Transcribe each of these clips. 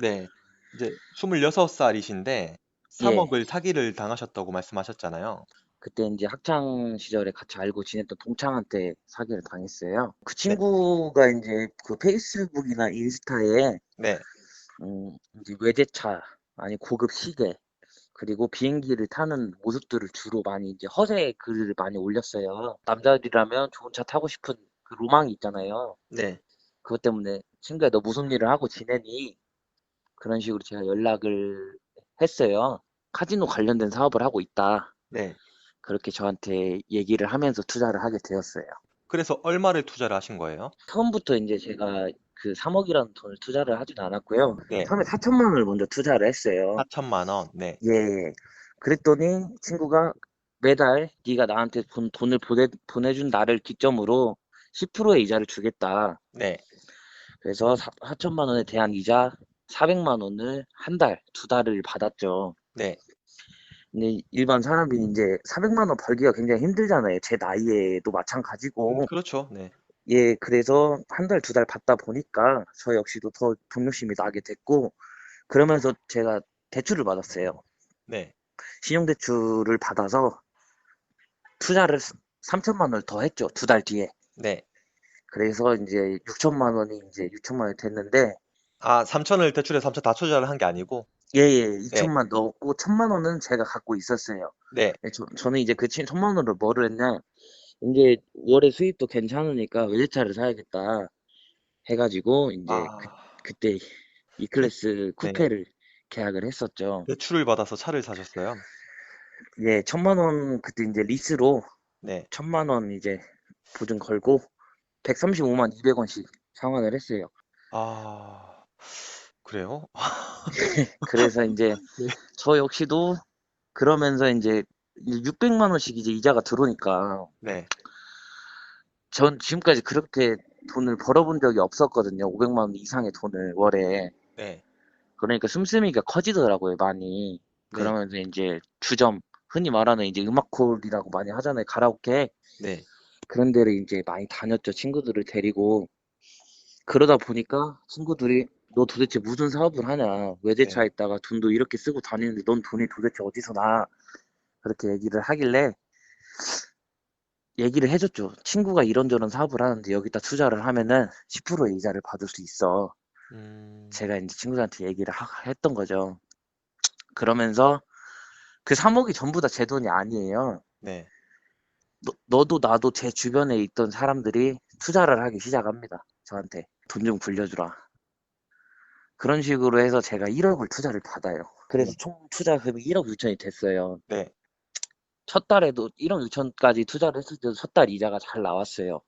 네. 이제 26살이신데 예. 3억을 사기를 당하셨다고 말씀하셨잖아요. 그때 인제 학창 시절에 같이 알고 지냈던 동창한테 사기를 당했어요. 그 네. 친구가 인제 그 페이스북이나 인스타에 네. 음 인제 외제차 아니 고급 시계 그리고 비행기를 타는 모습들을 주로 많이 이제 허세 글을 많이 올렸어요. 남자들이라면 좋은 차 타고 싶은 그 로망이 있잖아요. 네. 그것 때문에 "친구야 너 무슨 일을 하고 지내니?" 그런 식으로 제가 연락을 했어요. "카지노 관련된 사업을 하고 있다." 네. 그렇게 저한테 얘기를 하면서 투자를 하게 되었어요. 그래서 얼마를 투자를 하신 거예요? 처음부터 인제 제가 그 3억이라는 돈을 투자를 하진 않았고요. 네. 처음에 4천만 원을 먼저 투자를 했어요. 4천만 원. 네. 예. 그랬더니 친구가 "매달 네가 나한테 돈 돈을 보내 보내준 날을 기점으로 10%의 이자를 주겠다." 네. 그래서 사 4천만 원에 대한 이자 400만 원을 1 달, 2 달을 받았죠. 네. 근데 일반 사람이 인제 400만 원 벌기가 굉장히 힘들잖아요. 제 나이에도 음 마찬가지고. 그렇죠. 네. 예. 그래서 1 달, 2달 받다 보니까 저 역시도 더돈 욕심이 나게 됐고 그러면서 제가 대출을 받았어요. 네. 신용대출을 받아서 투자를 3천만 원을 더 했죠, 2달 뒤에. 네. 그래서 인제 6천만 원이 인제 6천만 원이 됐는데 아 3천을 대출해서 3천 다 투자를 한 게 아니고? 예예. 네. 2천만 넣었고 1천만 원은 제가 갖고 있었어요. 네. 예 저 저는 이제 그 친 1천만 원으로 뭐를 했냐 인제 월에 수입도 괜찮으니까 '외제차를 사야겠다.' 해 가지고 인제 그 아. 그때 E클래스 네. 쿠페를 계약을 했었죠. 대출을 받아서 차를 사셨어요? 예. 1천만 원 그때 인제 리스로 네. 1천만 원 이제 보증 걸고 135만 200 원씩 상환을 했어요. 아. 그래요? 그래서 인제 네. 저 역시도 그러면서 인제 이 600만 원씩 이제 이자가 들어오니까 네. 전 지금까지 그렇게 돈을 벌어 본 적이 없었거든요, 500만 원 이상의 돈을 월에. 네. 그러니까 씀씀이가 커지더라고요, 많이. 네. 그러면서 인제 주점 흔히 말하는 이제 음악홀이라고 많이 하잖아요, 가라오케. 네. 그런 데를 인제 많이 다녔죠, 친구들을 데리고. 그러다 보니까 친구들이 " 너 도대체 무슨 사업을 하냐. 네. 외제차에다가 돈도 이렇게 쓰고 다니는데 넌 돈이 도대체 어디서 나." 그렇게 얘기를 하길래 얘기를 해 줬죠. "친구가 이런저런 사업을 하는데 여기다 투자를 하면은 10%의 이자를 받을 수 있어." 음. 제가 인제 친구들한테 얘기를 하 했던 거죠. 그러면서 그 3억이 전부 다 제 돈이 아니에요. 네. 너 너도 나도 제 주변에 있던 사람들이 투자를 하기 시작합니다, 저한테. "돈 좀 굴려주라." 그런 식으로 해서 제가 1억을 투자를 받아요. 그래서 네. 총 투자 금액이 1억 6천이 됐어요. 네. 첫 달에도 1억 6천까지 투자를 했을 때도 첫 달 이자가 잘 나왔어요.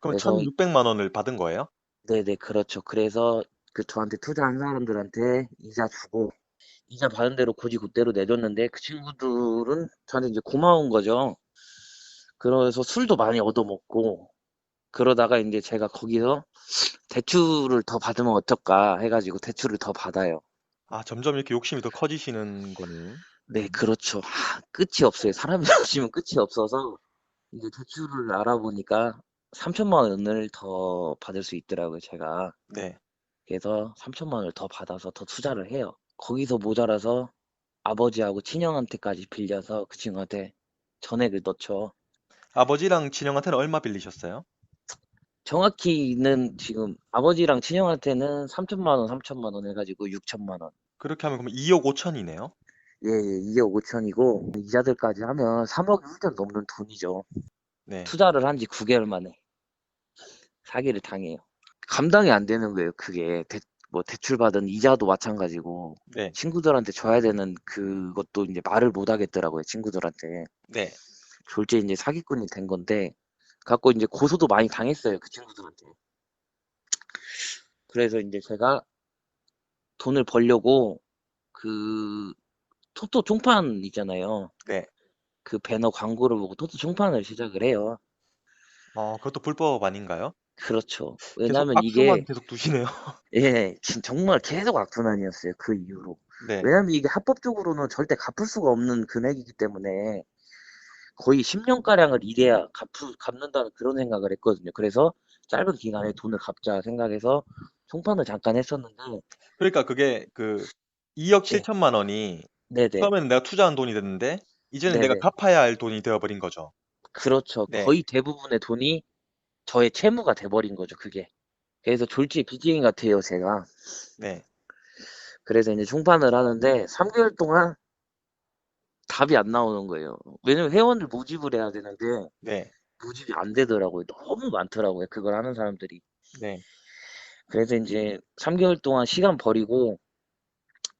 그럼 그래서 1,600만 원을 받은 거예요? 네네. 그렇죠. 그래서 그 저한테 투자한 사람들한테 이자 주고 이자 받은 대로 고지고대로 내줬는데 그 친구들은 저한테 인제 고마운 거죠. 그래서 술도 많이 얻어먹고 그러다가 인제 제가 거기서 ' 대출을 더 받으면 어떨까.' 해 가지고 대출을 더 받아요. 아 점점 이렇게 욕심이 더 커지시는 거네요. 네 그렇죠. 하 끝이 없어요. 사람 욕심은 끝이 없어서 이제 대출을 알아보니까 3천만 원을 더 받을 수 있더라고요, 제가. 네. 그래서 3천만 원을 더 받아서 더 투자를 해요. 거기서 모자라서 아버지하고 친형한테까지 빌려서 그 친구한테 전액을 넣죠. 아버지랑 친형한테는 얼마 빌리셨어요? 정확히는 지금 아버지랑 친형한테는 3천만 원, 3천만 원 해 가지고 6천만 원. 그렇게 하면 그럼 2억 5천이네요? 예 예. 2억 5천이고 이자들까지 하면 3억이 훌쩍 넘는 돈이죠. 네. 투자를 한 지 9개월 만에 사기를 당해요. 감당이 안 되는 거예요, 그게. 대 뭐 대출 받은 이자도 마찬가지고 네. 친구들한테 줘야 되는 그것도 인제 말을 못 하겠더라고요, 친구들한테. 네. 졸지에 인제 사기꾼이 된 건데 갖고 인제 고소도 많이 당했어요, 그 친구들한테. 그래서 인제 제가 돈을 벌려고 그 토토 총판 있잖아요. 네. 그 배너 광고를 보고 토토 총판을 시작을 해요. 어 그것도 불법 아닌가요? 그렇죠. 악수만 이게 계속 두시네요. 예. 진 정말 계속 악순환이었어요, 그 이후로. 네. 왜냐하면 이게 합법적으로는 절대 갚을 수가 없는 금액이기 때문에 거의 10년가량을 일해야 갚, 갚는다는 그런 생각을 했거든요. 그래서 짧은 기간에 돈을 갚자 생각해서 총판을 잠깐 했었는데, 그러니까 그게 그 2억 네. 7천만 원이 네네. 처음에는 내가 투자한 돈이 됐는데 이제는 내가 네네. 갚아야 할 돈이 되어버린 거죠. 그렇죠. 네. 거의 대부분의 돈이 저의 채무가 돼버린 거죠, 그게. 그래서 졸지 비지인 같아요, 제가. 네. 그래서 이제 총판을 하는데 3개월 동안 답이 안 나오는 거예요. 왜냐면 회원을 모집을 해야 되는데 네. 모집이 안 되더라고요. 너무 많더라고요. 그걸 하는 사람들이. 네. 그래서 이제 3개월 동안 시간 버리고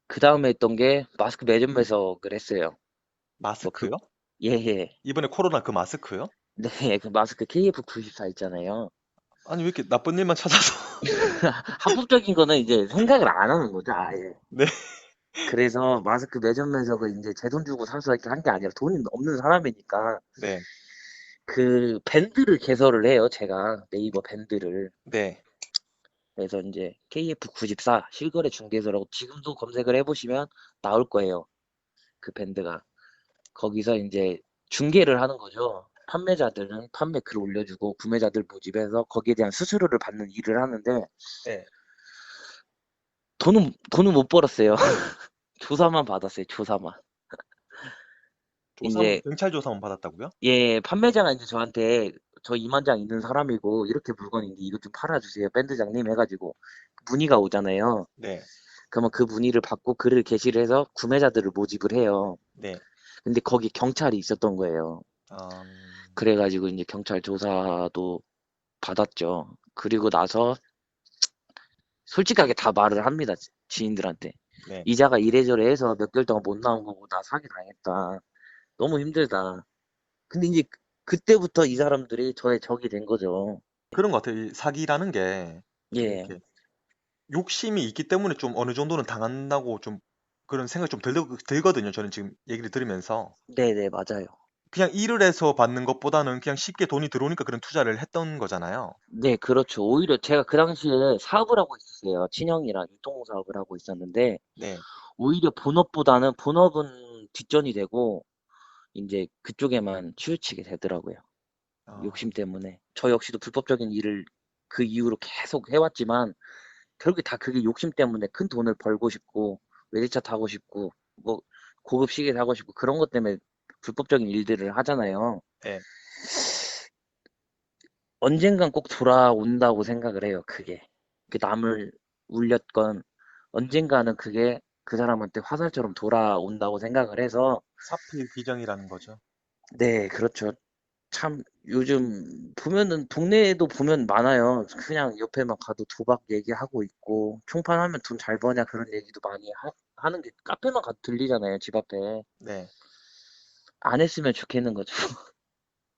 그 다음에 했던 게 마스크 매점 배석을 했어요. 마스크요? 예, 예. 이번에 코로나 그 마스크요? 네, 그 마스크 KF94 있잖아요. 아니 왜 이렇게 나쁜 일만 찾아서 합법적인 거는 이제 생각을 안 하는 거죠, 아예. 네. 그래서 마스크 매점 배석을 이제 제 돈 주고 사서 이렇게 한 게 아니라 돈이 없는 사람이니까 네. 그 밴드를 개설을 해요, 제가. 네이버 밴드를. 네. 그래서 이제 KF94 실거래 중개소라고 지금도 검색을 해보시면 나올 거예요. 그 밴드가. 거기서 이제 중개를 하는 거죠. 판매자들은 판매 글 올려주고 구매자들 모집해서 거기에 대한 수수료를 받는 일을 하는데 네. 돈은 돈은 못 벌었어요. 조사만 받았어요. 조사만. 조사 이제- 경찰 조사만 받았다고요? 예, 판매자가 이제 저한테 저 이만장 있는 사람이고 이렇게 물건인데 이거 좀 팔아주세요. 밴드장님 해가지고 문의가 오잖아요. 네. 그러면 그 문의를 받고 글을 게시를 해서 구매자들을 모집을 해요. 네. 근데 거기 경찰이 있었던 거예요. 아, 그래가지고 이제 경찰 조사도 받았죠. 그리고 나서 솔직하게 다 말을 합니다. 지- 지인들한테. 네. 이자가 이래저래 해서 몇 개월 동안 못 나온 거고 나 사기 당했다. 너무 힘들다. 근데 이제 그- 그때부터 이 사람들이 저의 적이 된 거죠. 그런 것 같아요. 이 사기라는 게 예. 욕심이 있기 때문에 좀 어느 정도는 당한다고 좀 그런 생각이 좀 들, 들거든요. 저는 지금 얘기를 들으면서 네네, 맞아요. 그냥 일을 해서 받는 것보다는 그냥 쉽게 돈이 들어오니까 그런 투자를 했던 거잖아요. 네, 그렇죠. 오히려 제가 그 당시에 사업을 하고 있었어요. 친형이랑 유통 사업을 하고 있었는데, 네. 오히려 본업보다는 본업은 뒷전이 되고, 이제 그쪽에만 치우치게 되더라고요. 아, 욕심 때문에. 저 역시도 불법적인 일을 그 이후로 계속 해왔지만, 결국에 다 그게 욕심 때문에 큰 돈을 벌고 싶고, 외제차 타고 싶고, 뭐, 고급 시계 사고 싶고, 그런 것 때문에 불법적인 일들을 하잖아요. 네. 언젠간 꼭 돌아온다고 생각을 해요, 그게. 그 남을 울렸건, 언젠가는 그게 그 사람한테 화살처럼 돌아온다고 생각을 해서, 사필 귀정이라는 거죠. 네, 그렇죠. 참, 요즘 보면은, 동네에도 보면 많아요. 그냥 옆에만 가도 도박 얘기하고 있고, 총판하면 돈 잘 버냐 그런 얘기도 많이 하, 하는 게 카페만 가도 들리잖아요, 집 앞에. 네. 안 했으면 좋겠는 거죠.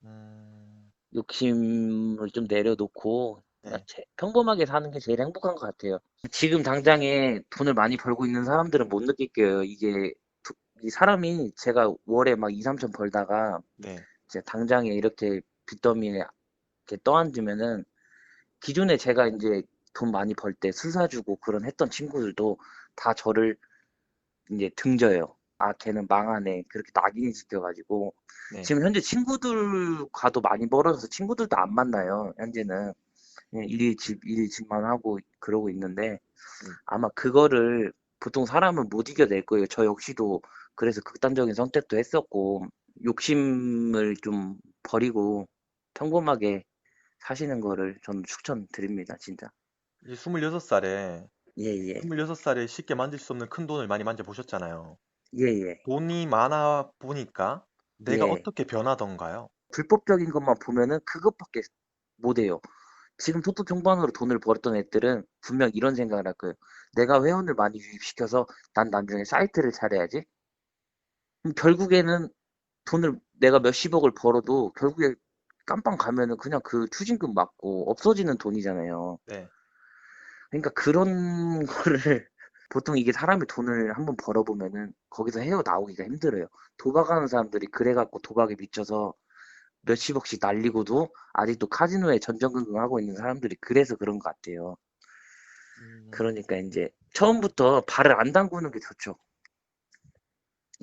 음, 욕심을 좀 내려놓고 네. 제- 평범하게 사는 게 제일 행복한 것 같아요. 지금 당장에 돈을 많이 벌고 있는 사람들은 못 느낄 거예요. 이게 도- 이 사람이 제가 월에 막 2, 3천 벌다가 네. 이제 당장에 이렇게 빚더미에 이렇게 떠앉으면은 기존에 제가 이제 돈 많이 벌 때 술 사주고 그런 했던 친구들도 다 저를 이제 등져요. 아, 걔는 망하네. 그렇게 낙인이 찍혀가지고 네. 지금 현재 친구들과도 많이 멀어져서 친구들도 안 만나요. 현재는 그냥 일 집, 일 집만 하고 그러고 있는데 아마 그거를 보통 사람은 못 이겨낼 거예요. 저 역시도 그래서 극단적인 선택도 했었고 욕심을 좀 버리고 평범하게 사시는 거를 저는 추천드립니다. 진짜. 이 26살에 예, 예. 26살에 쉽게 만질 수 없는 큰 돈을 많이 만져 보셨잖아요. 예, 예. 돈이 많아 보니까 내가 예. 어떻게 변하던가요? 불법적인 것만 보면은 그것밖에 못 해요. 지금 토토 총반으로 돈을 벌었던 애들은 분명 이런 생각을 할 거예요. 내가 회원을 많이 유입시켜서 난 나중에 사이트를. 그럼 결국에는 돈을 내가 몇십억을 벌어도 결국에 깜빵 가면은 그냥 그 추징금 맞고 없어지는 돈이잖아요. 네. 그러니까 그런 거를 보통 이게 사람이 돈을 한번 벌어보면은 거기서 헤어 나오기가 힘들어요. 도박하는 사람들이 그래갖고 도박에 미쳐서 몇십억씩 날리고도 아직도 카지노에 전전긍긍하고 있는 사람들이 그래서 그런 것 같아요. 음, 그러니까 이제 처음부터 발을 안 담그는 게 좋죠.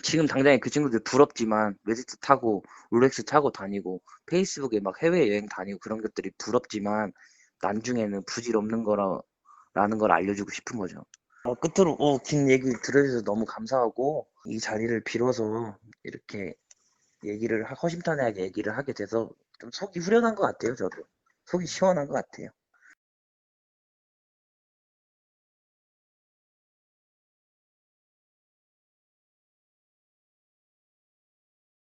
지금 당장에 그 친구들 부럽지만 웨스트 타고 롤렉스 타고 다니고 페이스북에 막 해외여행 다니고 그런 것들이 부럽지만 나중에는 부질없는 거라는 걸 알려주고 싶은 거죠. 어, 끝으로 어, 긴 얘기 들어주셔서 너무 감사하고 이 자리를 빌어서 이렇게 얘기를 하- 허심탄회하게 얘기를 하게 돼서 좀 속이 후련한 것 같아요. 저도 속이 시원한 것 같아요.